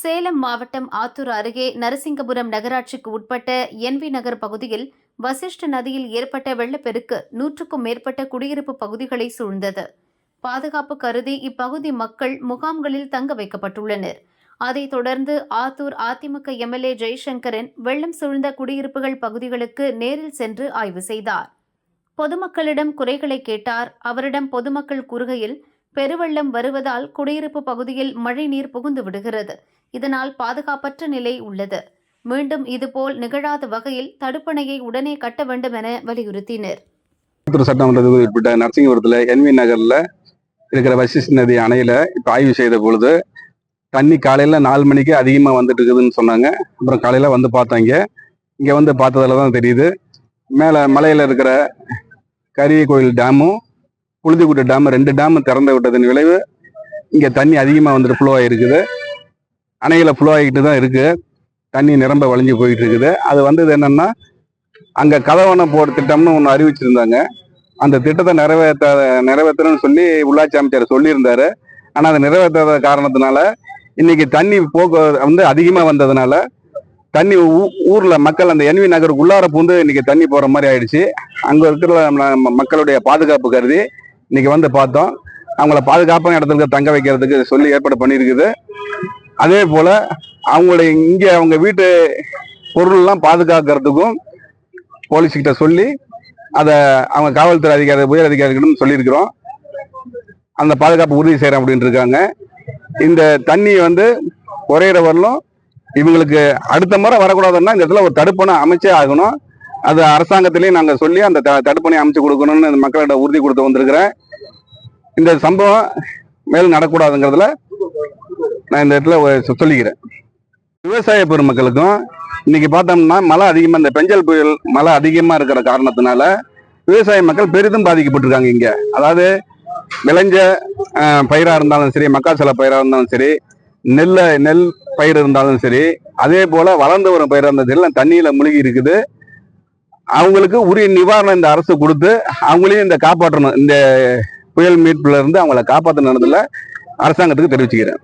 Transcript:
சேலம் மாவட்டம் ஆத்தூர் அருகே நரசிங்கபுரம் நகராட்சிக்கு உட்பட்ட என்வி நகர் பகுதியில் வசிஷ்ட நதியில் ஏற்பட்ட வெள்ளப்பெருக்கு நூற்றுக்கும் மேற்பட்ட குடியிருப்பு பகுதிகளை சூழ்ந்தது. பாதுகாப்பு கருதி இப்பகுதி மக்கள் முகாம்களில் தங்க வைக்கப்பட்டுள்ளனர். அதைத் தொடர்ந்து ஆத்தூர் அதிமுக எம்எல்ஏ ஜெய்சங்கரன் வெள்ளம் சூழ்ந்த குடியிருப்புகள் பகுதிகளுக்கு நேரில் சென்று ஆய்வு செய்தார். பொதுமக்களிடம் குறைகளை கேட்டார். அவரிடம் பொதுமக்கள் கூறுகையில் பெருவெள்ளம் வருவதால் குடியிருப்பு பகுதியில் மழைநீர் புகுந்து விடுகிறது. இதனால் பாதுகாப்பற்ற நிலை உள்ளது. மீண்டும் இதுபோல் நிகழாத வகையில் தடுப்பணையை உடனே கட்ட வேண்டும் என வலியுறுத்தினர். திருப்பத்தூர் சட்டமன்ற தொகுதி உட்பட்ட நரசிங்கபுரத்தில் என்வி நகரில் இருக்கிற வசிஷ் நதி அணையில் இப்போ ஆய்வு செய்த பொழுது தண்ணி காலையில் நாலு மணிக்கு அதிகமாக வந்துட்டு இருக்குதுன்னு சொன்னாங்க. அப்புறம் காலையில் வந்து பார்த்தாங்க. இங்கே வந்து பார்த்ததில் தான் தெரியுது. மேலே மலையில் இருக்கிற கரிய கோயில் டேமும் புழுதிக்குட்டை டேம் ரெண்டு டேமும் திறந்து விட்டதன் விளைவு இங்கே தண்ணி அதிகமாக வந்துட்டு ஃப்ளோ ஆகிருக்குது அணையில் ஃப்ளோ ஆகிட்டு தான் இருக்குது தண்ணி நிரம்ப வழிஞ்சு போயிட்டு இருக்குது. அது வந்தது என்னென்னா அங்கே கதவணம் போட திட்டம்னு ஒன்று அறிவிச்சிருந்தாங்க. அந்த திட்டத்தை நிறைவேற்ற நிறைவேற்றணும்னு சொல்லி உள்ளாட்சி அமைச்சர் சொல்லியிருந்தாரு. ஆனால் அதை நிறைவேற்றாத காரணத்தினால இன்னைக்கு தண்ணி போக்கு வந்து அதிகமாக வந்ததுனால தண்ணி ஊ- மக்கள் அந்த என்வி நகருக்கு உள்ளார பூந்து இன்னைக்கு தண்ணி போகிற மாதிரி ஆயிடுச்சு. அங்கே இருக்கிற மக்களுடைய பாதுகாப்பு கருதி இன்னைக்கு வந்து பார்த்தோம் அவங்கள பாதுகாப்பான இடத்துல தங்க வைக்கிறதுக்கு சொல்லி ஏற்பாடு பண்ணியிருக்குது. அதே போல் அவங்களுடைய இங்கே அவங்க வீட்டு பொருள்லாம் பாதுகாக்கிறதுக்கும் போலீஸ்கிட்ட சொல்லி அதை அவங்க காவல்துறை அதிகாரி உயர் அதிகாரிகளும் சொல்லியிருக்கிறோம். அந்த பாதுகாப்பு உறுதி செய்கிறேன் அப்படின்ட்டு இருக்காங்க. இந்த தண்ணி வந்து குறையிற வரலும் இவங்களுக்கு அடுத்த முறை வரக்கூடாதுன்னா இந்த இடத்துல ஒரு தடுப்பணம் அமைச்சே ஆகணும். அது அரசாங்கத்திலேயே நாங்கள் சொல்லி அந்த த- தடுப்பணை அமைச்சு கொடுக்கணும்னு இந்த மக்களிட உறுதி கொடுத்து வந்திருக்கிறேன். இந்த சம்பவம் மேலும் நடக்கூடாதுங்கிறதுல நான் இந்த இடத்துல சொல்லிக்கிறேன். விவசாய பெருமக்களுக்கும் இன்னைக்கு பார்த்தோம்னா மழை அதிகமாக இந்த பெஞ்சல் புயல் மழை அதிகமாக இருக்கிற காரணத்தினால விவசாய மக்கள் பெரிதும் பாதிக்கப்பட்டிருக்காங்க இங்கே. அதாவது விளைஞ்ச பயிராக இருந்தாலும் சரி மக்காச்சோள பயிராக இருந்தாலும் சரி நெல்லை நெல் பயிர் இருந்தாலும் சரி அதே போல் வளர்ந்து வரும் பயிராக இருந்தாலும் சரி எல்லாம் முழுகி இருக்குது. அவங்களுக்கு உரிய நிவாரணம் இந்த அரசு கொடுத்து அவங்களையும் இந்த காப்பாற்றணும். இந்த புயல் மீட்புல இருந்து அவங்கள காப்பாற்றணுன்றதுல அரசாங்கத்துக்கு தெரிவிச்சுக்கிறேன்.